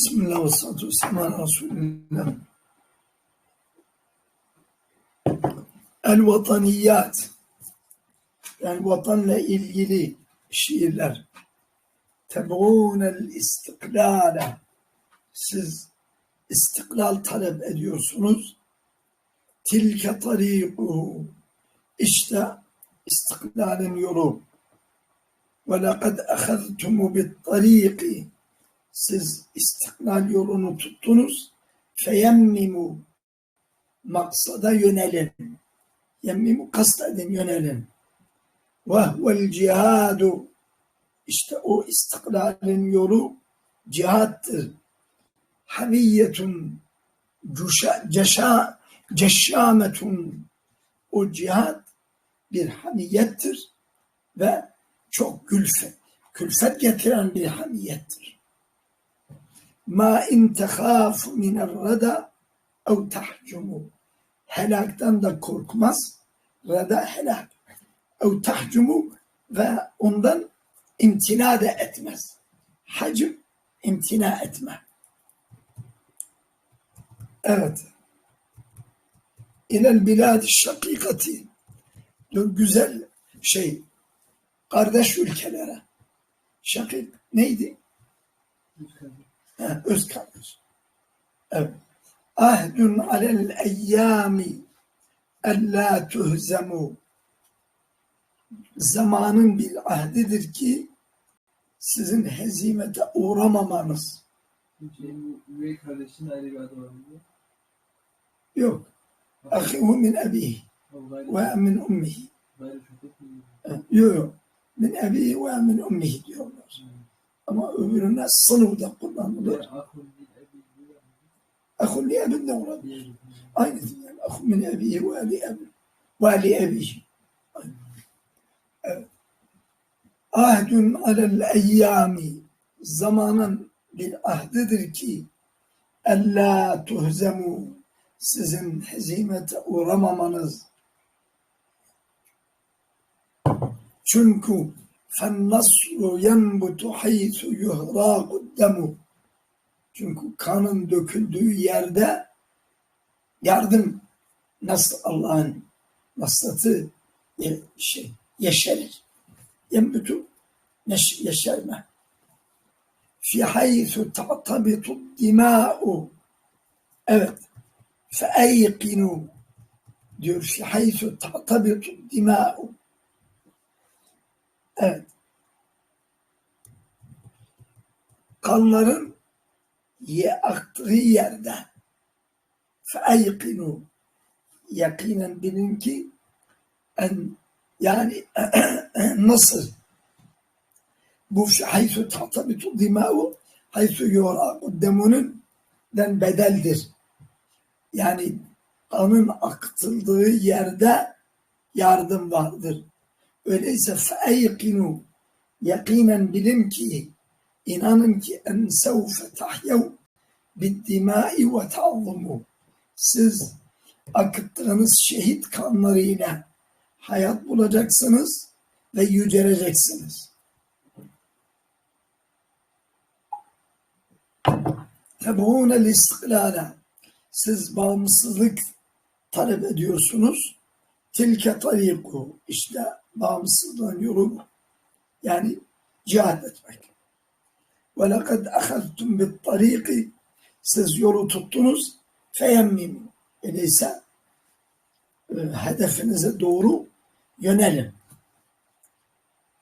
بسم الله والصلاة والسلام على رسول الله. الوطنيات. يعني وطن لإلي شيلر. تبغون الاستقلال. سز استقلال طلب ediyorsunuz تلك طريقه. اشتى استقلال يورو ولقد أخذتم بالطريق. Siz istiklal yolunu tuttunuz. Feyemmimu maksada yönelin. Yemmimu kastedin yönelin. Vehvel cihadu işte o istiklalin yolu cihattır. Haviyetun ceşa, ceşşametun o cihat bir hamiyettir ve çok külfet, külfet getiren bir hamiyettir. Ma in tehâfu minel rada ev tahcumu. Helaktan da korkmaz. Rada helak. Ev tahcumu ve ondan imtina da etmez. Hacim imtina etme. Evet. İlel bilad şakikati. Güzel şey. Kardeş ülkelere. Şakik neydi? Ha, öz kardeş. Evet. Ahdun alel eyyami ella tuhzemu zamanın bir ahdidir ki sizin hezimete uğramamanız. Üvey kardeşin ayrı bir adı var mı? Yok. Ahihu min abihi ve min ummihi. Yok yok. Min abihi ve min ummihi diyorlar. Ama öbürüne kullanılır. Bir ebi bir Ahun li abin de olabilir. Aynı yani. Ahun min abihi ve li abi. Ve li abihi. Aynı. Evet. Ahdun alel eyyami zamanın bir ahdidir ki ella tuhzemu sizin hezimete uğramamanız. Çünkü fennasru yenbutu haythu yuhraqu demu. Çünkü kanın döküldüğü yerde yardım nasıl Allah'ın vasatı ye- şey yeşerir. Yenbutu neş- yeşerme. Fi haythu ta'tabitu dima'u. Evet. Feeykinu diyor fi haythu ta'tabitu dima'u. Evet. Kanların ye aktığı yerde feeykinu yakinen bilin ki en yani nasıl bu fi haythu ta'tabitu dima'u haythu yuraqu demunun den bedeldir. Yani kanın aktıldığı yerde yardım vardır. Öyleyse feeykinu yakinen bilin ki inanın ki en sevfe tahyav biddimai ve ta'zumu siz akıttığınız şehit kanlarıyla hayat bulacaksınız ve yüceleceksiniz. Tebuğunel istiklale siz bağımsızlık talep ediyorsunuz. Tilke tariku işte bağımsızlığın yolu bu. Yani cihad etmek. Ahaztum bit tariki siz yolu tuttunuz feyemmim öyleyse e, hedefinize doğru yönelin.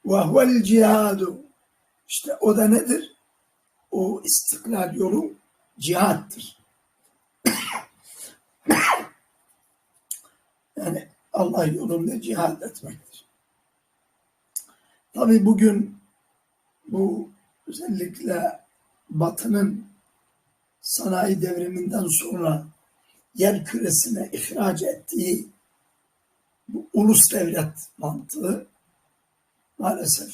Huvel cihadu işte o da nedir? O istiklal yolu cihattır. yani Allah yolunda cihad etmektir. Tabi bugün bu özellikle Batı'nın sanayi devriminden sonra yer küresine ihraç ettiği bu ulus devlet mantığı maalesef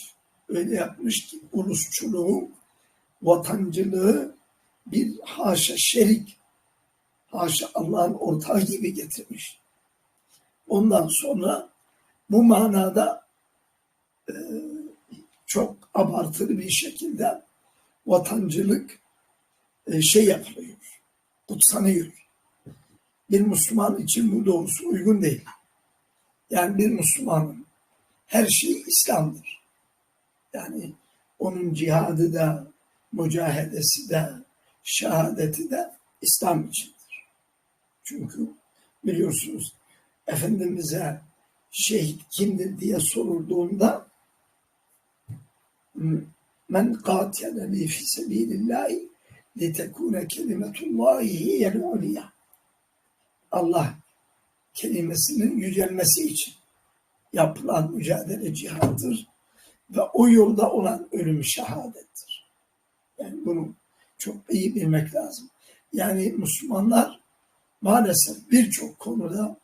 öyle yapmış ki ulusçuluğu, vatancılığı bir haşa şerik, haşa Allah'ın ortağı gibi getirmiş. Ondan sonra bu manada çok abartılı bir şekilde vatancılık e, şey yapılıyor, kutsanıyor. Bir Müslüman için bu doğrusu uygun değil. Yani bir Müslümanın her şeyi İslam'dır. Yani onun cihadı da, mücahedesi de, şehadeti de İslam içindir. Çünkü biliyorsunuz Efendimiz'e şehit kimdir diye sorulduğunda men qatileni fi sebilillahi litekune kelimetullahi hiyel ulya Allah kelimesinin yücelmesi için yapılan mücadele cihattır ve o yolda olan ölüm şehadettir. Yani bunu çok iyi bilmek lazım. Yani Müslümanlar maalesef birçok konuda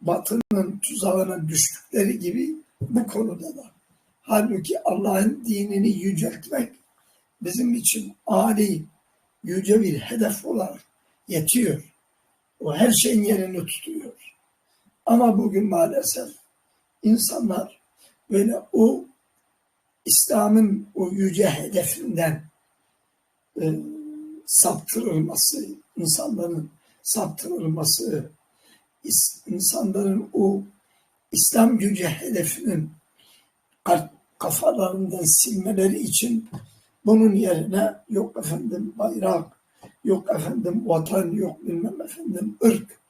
batının tuzağına düştükleri gibi bu konuda da. Halbuki Allah'ın dinini yüceltmek bizim için âli, yüce bir hedef olarak yetiyor. O her şeyin yerini tutuyor. Ama bugün maalesef insanlar böyle o İslam'ın o yüce hedefinden e, saptırılması, insanların saptırılması, insanların o İslam gücü hedefinin kafalarından silmeleri için bunun yerine yok efendim bayrak, yok efendim vatan, yok bilmem efendim ırk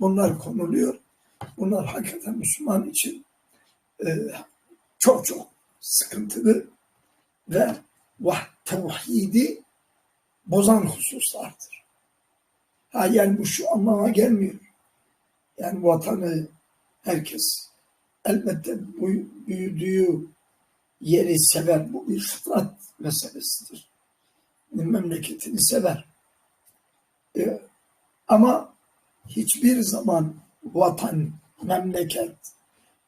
bunlar konuluyor. Bunlar hakikaten Müslüman için e, çok çok sıkıntılı ve tevhidi bozan hususlardır. Ha yani bu şu anlama gelmiyor. Yani vatanı herkes elbette büyüdüğü yeri sever. Bu bir fıtrat meselesidir. Memleketini sever. Ee, ama hiçbir zaman vatan, memleket,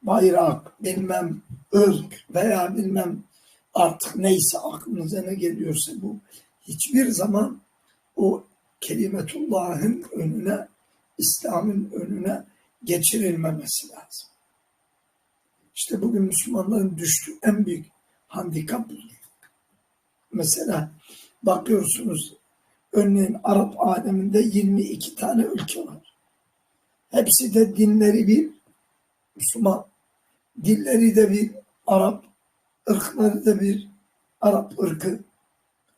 bayrak, bilmem ırk veya bilmem artık neyse aklınıza ne geliyorsa bu hiçbir zaman o kelimetullahın önüne, İslam'ın önüne geçirilmemesi lazım. İşte bugün Müslümanların düştüğü en büyük handikap budur. Mesela bakıyorsunuz örneğin Arap aleminde 22 tane ülke var. Hepsi de dinleri bir Müslüman, dilleri de bir Arap, ırkları da bir Arap ırkı,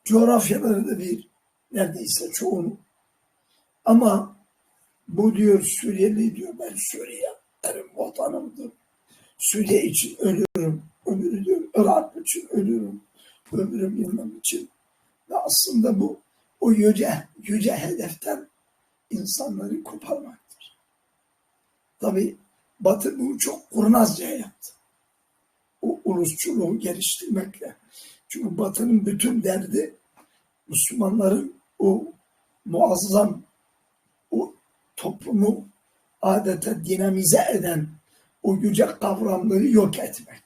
coğrafyaları da bir neredeyse çoğunu. Ama bu diyor Suriyeli diyor ben Suriye benim vatanımdır. Suriye için. Öbürü diyor Irak için ölürüm. Öbürü bilmem için. Ve aslında bu o yüce, yüce hedeften insanları koparmaktır. Tabi Batı bunu çok kurnazca yaptı. O ulusçuluğu geliştirmekle. Çünkü Batı'nın bütün derdi Müslümanların o muazzam o toplumu adeta dinamize eden yüce kavramları yok etmek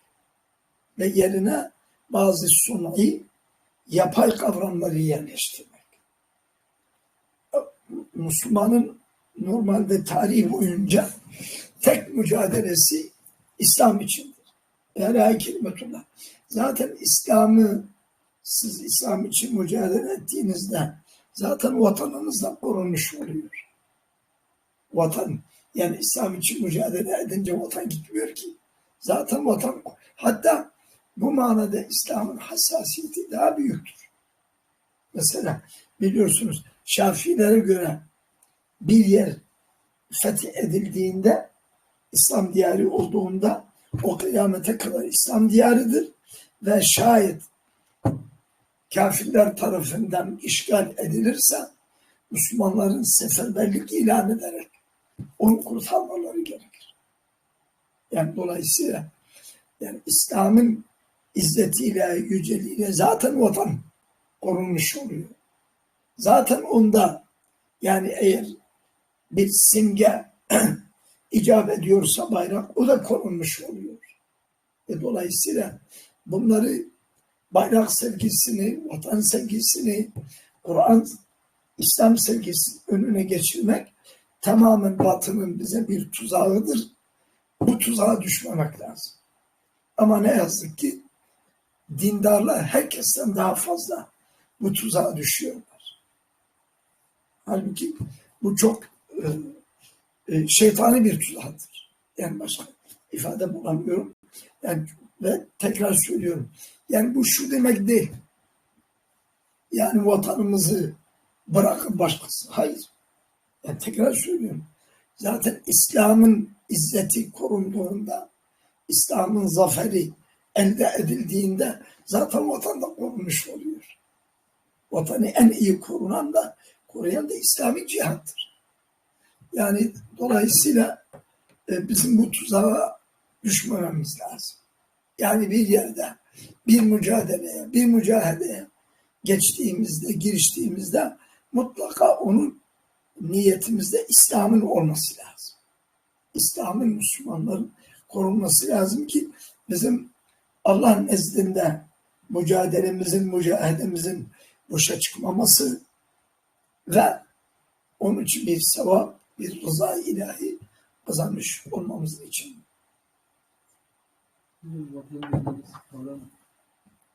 ve yerine bazı sunayı yapay kavramları yerleştirmek. Müslümanın normalde tarih boyunca tek mücadelesi İslam içindir. Yani kelimetullah. Zaten İslam'ı siz İslam için mücadele ettiğinizde zaten vatanınızdan korunmuş oluyor. Vatan yani İslam için mücadele edince vatan gitmiyor ki. Zaten vatan hatta bu manada İslam'ın hassasiyeti daha büyüktür. Mesela biliyorsunuz Şafilere göre bir yer fethi edildiğinde İslam diyarı olduğunda o kıyamete kadar İslam diyarıdır ve şayet kafirler tarafından işgal edilirse Müslümanların seferberlik ilan ederek onu kurtarmaları gerekir. Yani dolayısıyla yani İslam'ın izzetiyle, yüceliğiyle zaten vatan korunmuş oluyor. Zaten onda yani eğer bir simge icap ediyorsa bayrak o da korunmuş oluyor. Ve dolayısıyla bunları bayrak sevgisini, vatan sevgisini, Kur'an, İslam sevgisi önüne geçirmek tamamen batının bize bir tuzağıdır. Bu tuzağa düşmemek lazım. Ama ne yazık ki dindarlar herkesten daha fazla bu tuzağa düşüyorlar. Halbuki bu çok e, e, şeytani bir tuzaktır. Yani başka ifade bulamıyorum. Yani ve tekrar söylüyorum. Yani bu şu demek değil. Yani vatanımızı bırakın başkası. Hayır. Yani tekrar söylüyorum. Zaten İslam'ın izzeti korunduğunda, İslam'ın zaferi elde edildiğinde zaten vatan da korunmuş oluyor. Vatanı en iyi korunan da koruyan da İslami cihattır. Yani dolayısıyla e, bizim bu tuzağa düşmememiz lazım. Yani bir yerde bir mücadeleye, bir mücadeleye geçtiğimizde, giriştiğimizde mutlaka onun niyetimizde İslam'ın olması lazım. İslam'ın Müslümanların korunması lazım ki bizim Allah'ın nezdinde mücadelemizin, mücahedemizin boşa çıkmaması ve onun için bir sevap, bir rıza ilahi kazanmış olmamız için. Şimdi vatan dediğimiz kavram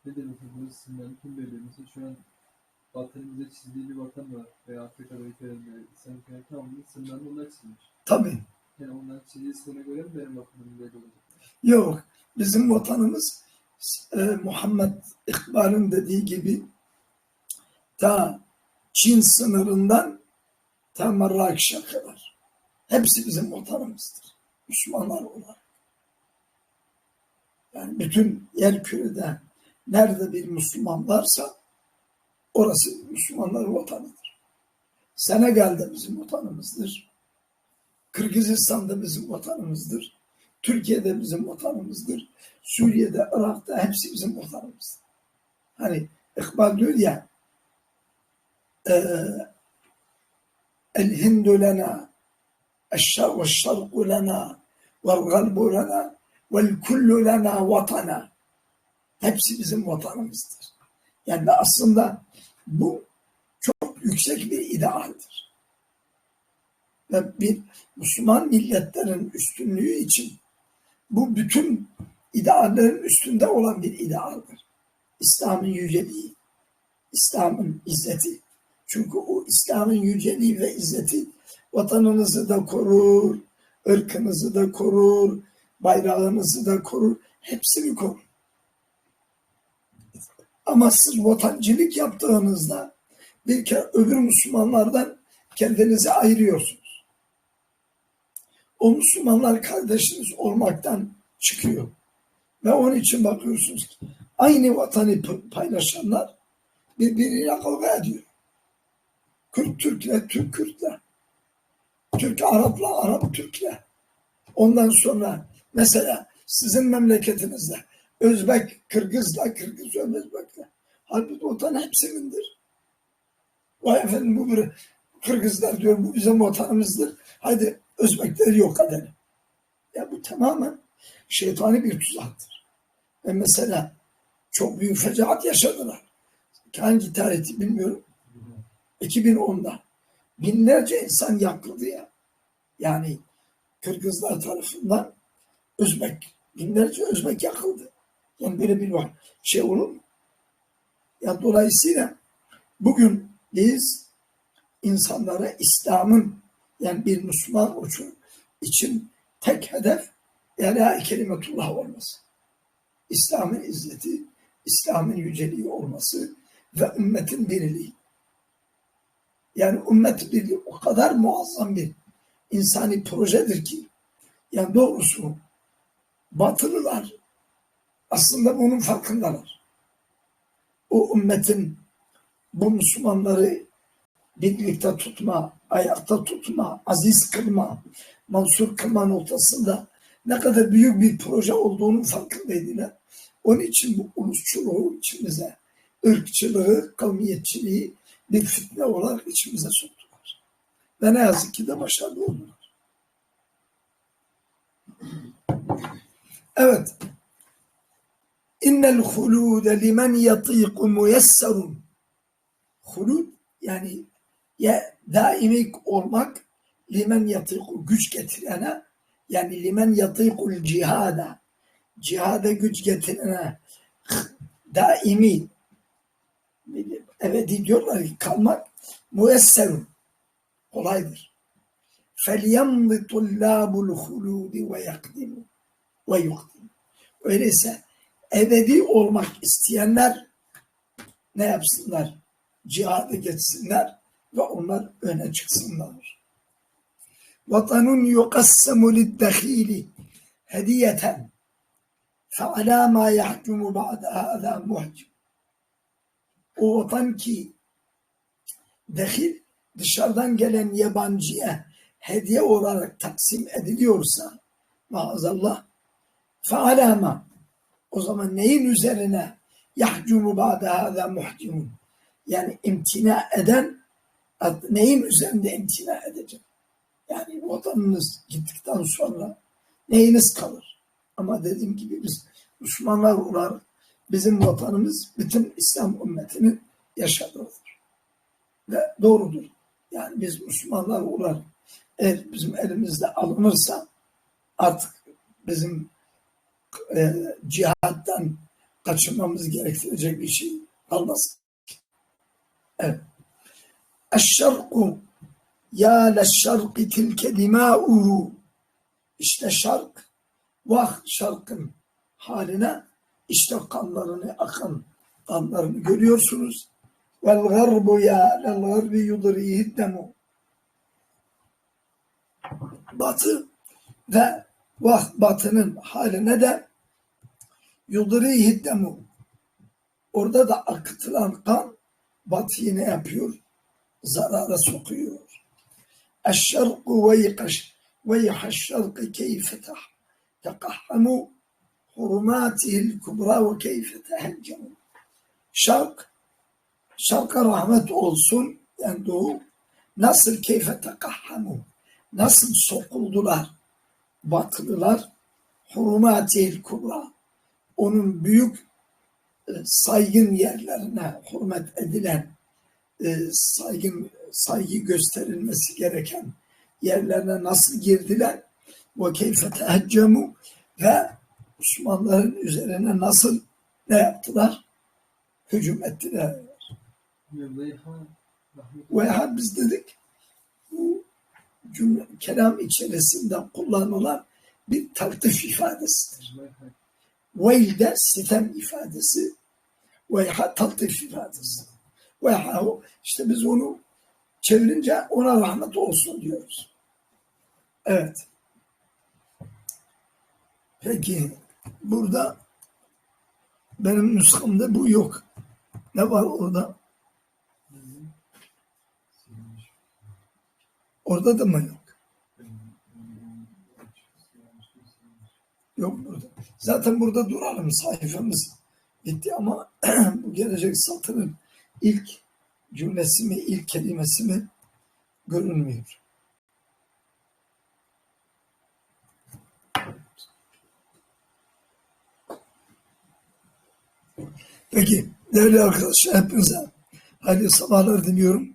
ne demek oluyor? Sizin kim belirliyor? Mesela şu an vatanın bize çizdiği bir vatan var. Veya Afrika'da ülkelerinde İslam ülkelerinde tamamının sınırlarını onlar çizmiş. Tabii. Yani onlar çizdiği sınıra göre mi benim vatanım belli olacak? Yok. Bizim vatanımız e, Muhammed İkbal'in dediği gibi ta Çin sınırından ta Marrakiş'e kadar. Hepsi bizim vatanımızdır. Müslümanlar olarak. Yani bütün yer kürede nerede bir Müslüman varsa Orası Müslümanların vatanıdır. Senegal de bizim vatanımızdır. Kırgızistan da bizim vatanımızdır. Türkiye'de bizim vatanımızdır. Suriye'de, Irak'ta hepsi bizim vatanımızdır. Hani İkbal diyor ya e, El Hindu lena Eşşar ve şarku lena Vel galbu lena Vel kullu lena vatana Hepsi bizim vatanımızdır. Yani aslında bu çok yüksek bir idealdir. Ve bir Müslüman milletlerin üstünlüğü için bu bütün ideallerin üstünde olan bir idealdir. İslam'ın yüceliği, İslam'ın izzeti. Çünkü o İslam'ın yüceliği ve izzeti vatanınızı da korur, ırkınızı da korur, bayrağınızı da korur, hepsini korur. Ama siz vatancılık yaptığınızda bir kere öbür Müslümanlardan kendinizi ayırıyorsunuz. O Müslümanlar kardeşiniz olmaktan çıkıyor. Ve onun için bakıyorsunuz ki aynı vatanı paylaşanlar birbiriyle kavga ediyor. Kürt Türk'le, Türk Kürt'le. Türk Arap'la, Arap Türk'le. Ondan sonra mesela sizin memleketinizde Özbek Kırgız'la, Kırgız Özbek'le. Halbuki vatan hepsinindir. Vay efendim bu bir Kırgızlar diyor bu bizim vatanımızdır. Haydi Özbekleri yok edelim. Ya bu tamamen şeytani bir tuzaktır. Ve mesela çok büyük fecaat yaşadılar. Hangi tarihti bilmiyorum. 2010'da binlerce insan yakıldı ya. Yani Kırgızlar tarafından Özbek, binlerce Özbek yakıldı. Yani böyle bir var. Şey olur? Ya dolayısıyla bugün biz insanlara İslam'ın yani bir Müslüman için, için tek hedef Ela kelimetullah olması. İslam'ın izzeti, İslam'ın yüceliği olması ve ümmetin birliği. Yani ümmet birliği o kadar muazzam bir insani projedir ki yani doğrusu batılılar aslında bunun farkındalar. O ümmetin bu Müslümanları birlikte tutma, ayakta tutma, aziz kılma, mansur kılma noktasında ne kadar büyük bir proje olduğunun farkındaydılar. Onun için bu ulusçuluğu içimize, ırkçılığı, kavmiyetçiliği bir fitne olarak içimize soktular. Ve ne yazık ki de başarılı oldular. Evet İnnel hulude limen yatiku muyesserun. Hulud yani ya daimi olmak limen yatiku güç getirene yani limen yatikul cihada cihada güç getirene daimi ebedi diyorlar ki kalmak müesserun kolaydır. فَلْيَمْضِ طُلَّابُ الْخُلُودِ وَيَقْدِمُ وَيُقْدِمُ Öyleyse ebedi olmak isteyenler ne yapsınlar? Cihada geçsinler ve onlar öne çıksınlar. Vatanun yukassamu liddehili hediyeten fe'alâ mâ yahcumu ba'de hâzâ muhcim. O vatan ki dehil dışarıdan gelen yabancıya hediye olarak taksim ediliyorsa maazallah fe'alâ o zaman neyin üzerine yahcumu ba'de hâzâ muhcimun yani imtina eden neyin üzerinde imtina edecek? Yani vatanınız gittikten sonra neyiniz kalır? Ama dediğim gibi biz Müslümanlar olarak bizim vatanımız bütün İslam ümmetinin yaşadığıdır. Ve doğrudur. Yani biz Müslümanlar olarak eğer bizim elimizde alınırsa artık bizim e, cihattan kaçınmamız gerektirecek bir şey kalmaz. Evet. Eşşarku ya leşşarki tilke dimâ'uhu İşte şark vah şarkın haline işte kanlarını akan kanlarını görüyorsunuz. Vel garbu ya lel garbi yudrihi demu Batı ve vah batının haline de yudrihi demu Orada da akıtılan kan batıyı ne yapıyor? Zarara sokuyor. Eşşarku veykaş veyhaşşarkı keyfe tekahhamu hurmatihil kubra ve keyfe teheccemu. Şark, şarka rahmet olsun, yani doğu, nasıl keyfe tekahhamu, nasıl sokuldular, batılılar, hurumatihil kubra, onun büyük e, saygın yerlerine hürmet edilen e, saygın saygı gösterilmesi gereken yerlerine nasıl girdiler ve keyfe teheccemu ve Müslümanların üzerine nasıl ne yaptılar? Hücum ettiler. Ve biz dedik cümle, kelam içerisinde kullanılan bir taltif ifadesidir. Veil de sitem ifadesi, veyha taltif ifadesi. Veyha işte biz onu çevirince ona rahmet olsun diyoruz. Evet. Peki burada benim nüskamda bu yok. Ne var orada? Orada da mı yok? Yok burada. Zaten burada duralım sayfamız bitti ama bu gelecek satırın ilk cümlesi mi, ilk kelimesi mi görünmüyor. Peki değerli arkadaşlar hepinize hayırlı sabahlar diliyorum.